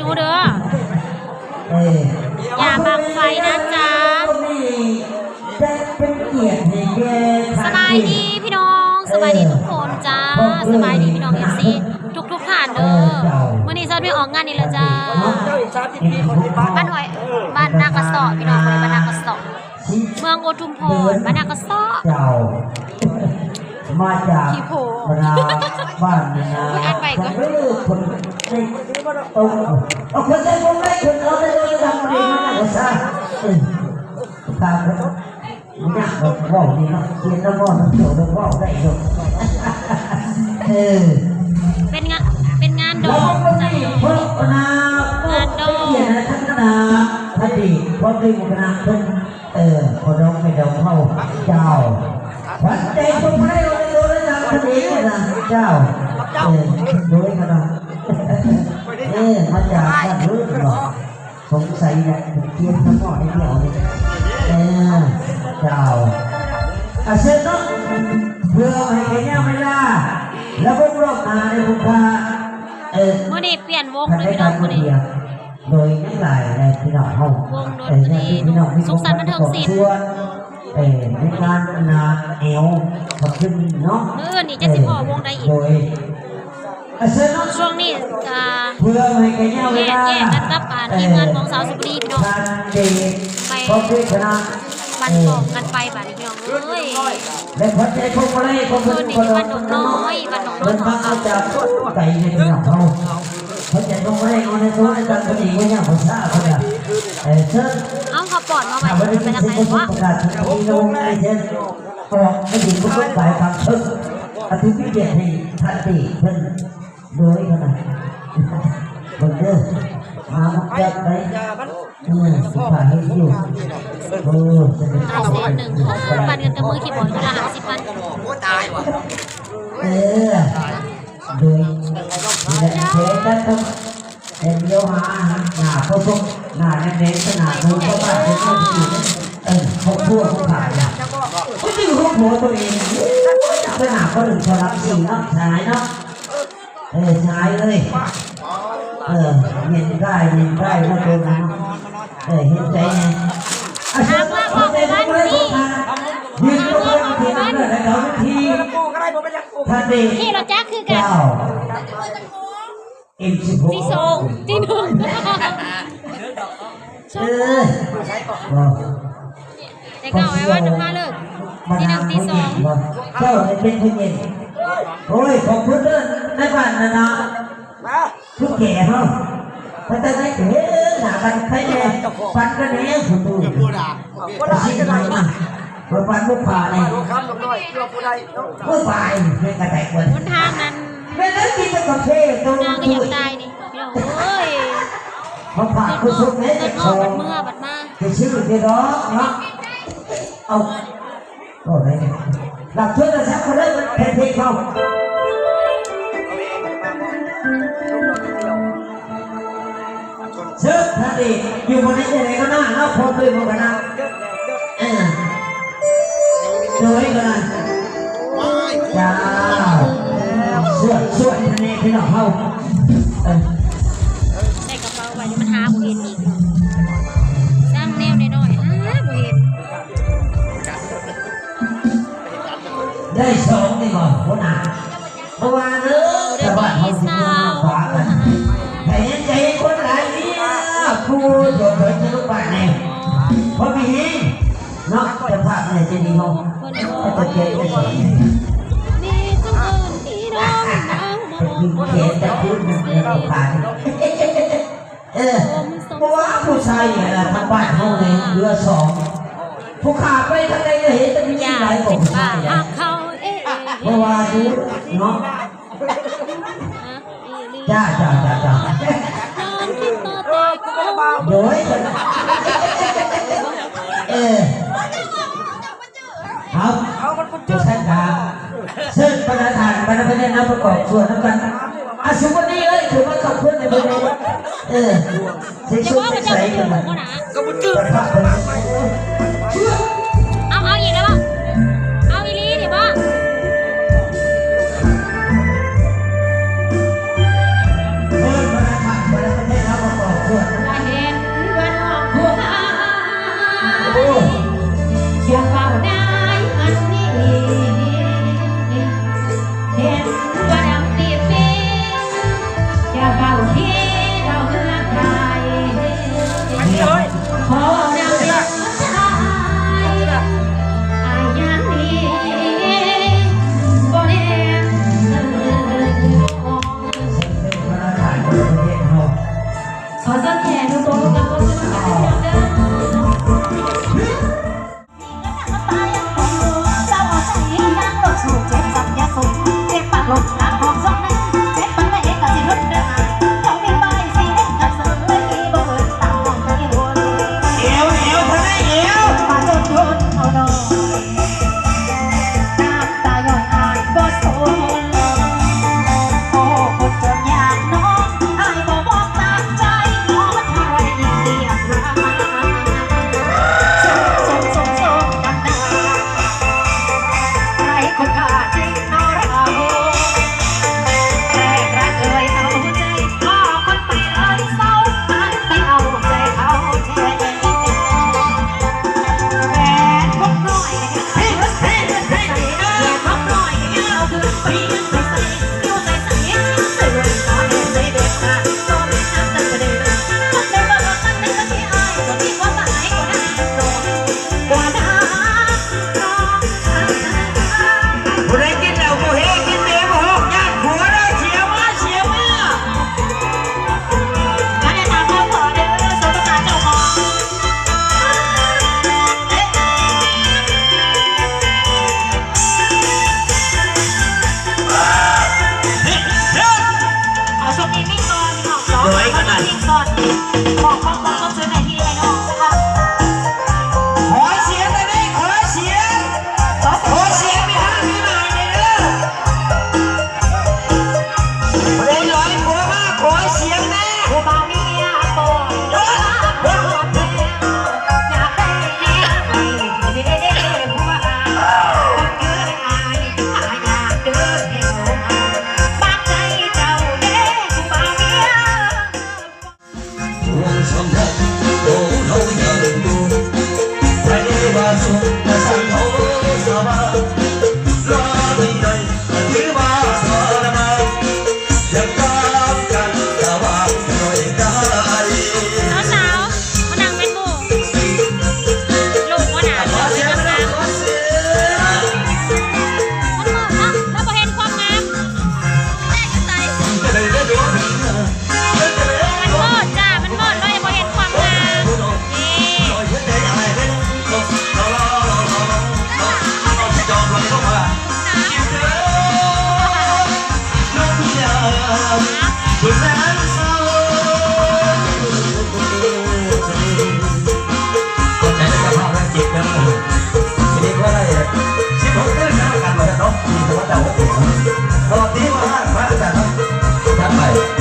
หนูเด้อเอออย่าบังไฟนะจ๊ะจะเป็นเกียรติให้แกสบายดีพี่น้องสบายดีทุกคนจ้าสบายดีพี่น้องเอฟซีทุกทุกๆท่านเด้อมื่อนี้ซอดไปออกงานนี่แล้วจ้าเจ้าอีกสามสิบปีคนที่บ้านบ้านหอยบ้านนากระสอพี่น้องเลยบ้านนากระสอเมืองโอทุมพรบ้านนากระสอเจ้า มาจากขี้โผนาบ้านนาอุ๊ยอ่านไปก่อนเออคนในเอาเอาคนได้คนได้คนเอาได้คนทำเองนะก็ซะเออตามไปเนี่ยเราว่าดีเนาะเขียนแล้วว่าเราเขียวเราว่าได้เนาะเออเป็นงานเป็นงานดเราองก็จ้ะไม่พบนาก็เขียนนะท่านนาท่านดีพบด้วยมุกนาเพิ่นเออพอน้องไม่ดองเข้าเจ้าวันใจคนไม่ ได้เราเลยนนเองนะเจ้าเออด้วยกันนะเออมาจากบ้านรู้หรอสงสัยเนี่ยเขียนทั้งหมดให้เดียวเลยเออเจ้าอาเซนเนาะเพื่อให้แกเนี่ยไม่ล่าแล้วพวกเรามาในบุคคาเออมื่อนี้เปลี่ยนวงเลยพี่น้องคนนี้โดยทั้งหลายในพี่น้องเฮาวงดนตรีสุขสันต์บันเทิงศิลป์ ส่วนเอ่อในการนาแอวขอบคุณเนาะมื้ออื่นนี่จะสิพอวงใดอีก โดยอาเซนเนาะช่วงนี้อ่าเพื่อให้แกเนี่ยเวลาแยกๆกันกับอ่าทีมงานของสาวสุพรรณพี่น้องท่านเดชไปขอบคุณคณะบันกองกันไปบัดนี้พี่น้องเอ้ยและพระเจ้าคงมาเลยขอบคุณคนละคนเนาะมันมาเอาจากไก่ในพี่น้องเขาพระเจ้าคงมาเลยเอาในตัวในตันพอดีว่าเนี่ยภาษาเขาเนี่ยเออเชิญ เอาเขาปอดมาไว้ถ้าไม่ได้ไปเป็นทางไหนสิ่งที่วะประกาศที่ลงในเช่นออกให้ถึงผู้สายความเชิญอธิพิเดชให้ทันทีเพิ่นโดยขนาดบนเด้อมามุกจัดไปยามันเมื่อสุภาพให้อยู่โอ้จะเป็นได้แสนหนึ่งปันกันกับมือคีย์บอร์ดคนละห้าสิบพันโอ้ตายว่ะเออโดยและเทกันต้องเอ็นโยหาหน้า เขาส่งหน้าแน่นๆขาดมือเขาบ้านเป็นคนที่เออเขาพูดเขาขายอะก็ดึงหัวหัวตัวเองขนาดก็ดึงชลับสี่นาะชายนาะเออชายเลยเออเห็นได้เห็นได้ว่าตัวนั้นเออเห็นใจไงยืนตัวเพื่อนทีนั้นเลยแล้วทีกูก็ได้ผมไม่อยากกูท่านเดีที่เราจ้าคือกันเจ้าเอ็มสิบหกที่สองที่หนึ่ง เออแต่ก็เอาไว้ว่าจะมาเลิกที่หนึ่งที่สองเจ้าเป็นผู้เย็นโอ้ยขอบคุณเด้อในบ้านนะนะมาทุกแก่เนาะพอแต่ไหนเอ๊ะหนากันไปแน่ฟันกันแน่คุณดูพูดอะก็ได้สิ่งก็ไหนได้มาพอฟันลูกผ่าเนี่ยดูคำลงหน่อยเพื่อผู้ใดต้องเมื่อปลายเป็นกระแตกคนบนทางนั้นเป็นนั้นกินกับกาแฟตรงนางก็นี้อยากตายนี่พี่น้องเอ้ย มาผ่าเกิคุณดสุกเมื่เนี่อยเกิจะดชเมื่อมบัดเมื่อบัดมาจะชื่อที่ร้องเนาะเอาโอ้ยหลับช่วยกันสักคนเลยมันเป็นเพลงเขาเชิญท่านดีอยู่บนนี้ยังไงก็น่าเนาะพร้อมด้วยมันก็น่าเออโดยกันนะจ้าสวดสวดทะเลพี่น้องเขา ได้สองนี่ก่อนคนหนาเพราะว่าเนื้อชาวบ้านเขาสิบคนขวากันแต่เห็นใจคนหลายนี่ยผู้โดดเด่นจะลูกบ้านเนี่ยเพราะมีเนาะจะภาพเนี่ยจะดีงงเพิ่นแต่ตัวเจจะสวยมีจังเอิ้นที่น้องนางมาจะกินเจจะพูดเนี่ยเราผ่านเออเพราะว่าผู้ชายเนี่ยนะทางบ้านเขาเนี่ยเรือสองผู้ขาไปทางใดเห็นจะมีอยากหลายคนว่าหัก เขาเอ๊ะเพราะว่าดูเนาะจ้าจ้าจ้าจ้าน้องคิดต่อตายก็บ่โดยเออครับเอามันคุณจะเจ้าใช้การซึ่งประธานประธานประเด็นนำประกอบส่วนน้ำกันอาสุวันนี้เลยถือว่าขอบคุณในประเด็นเออใส่จะชุดว่ามันจะใส่ไปกันถึงมาบ่นะก็มันจืด no. มีแต่ว่าแต่ว่าเสียงตอนนี้ว่าห้างมาแต่ละท่านไป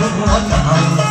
我的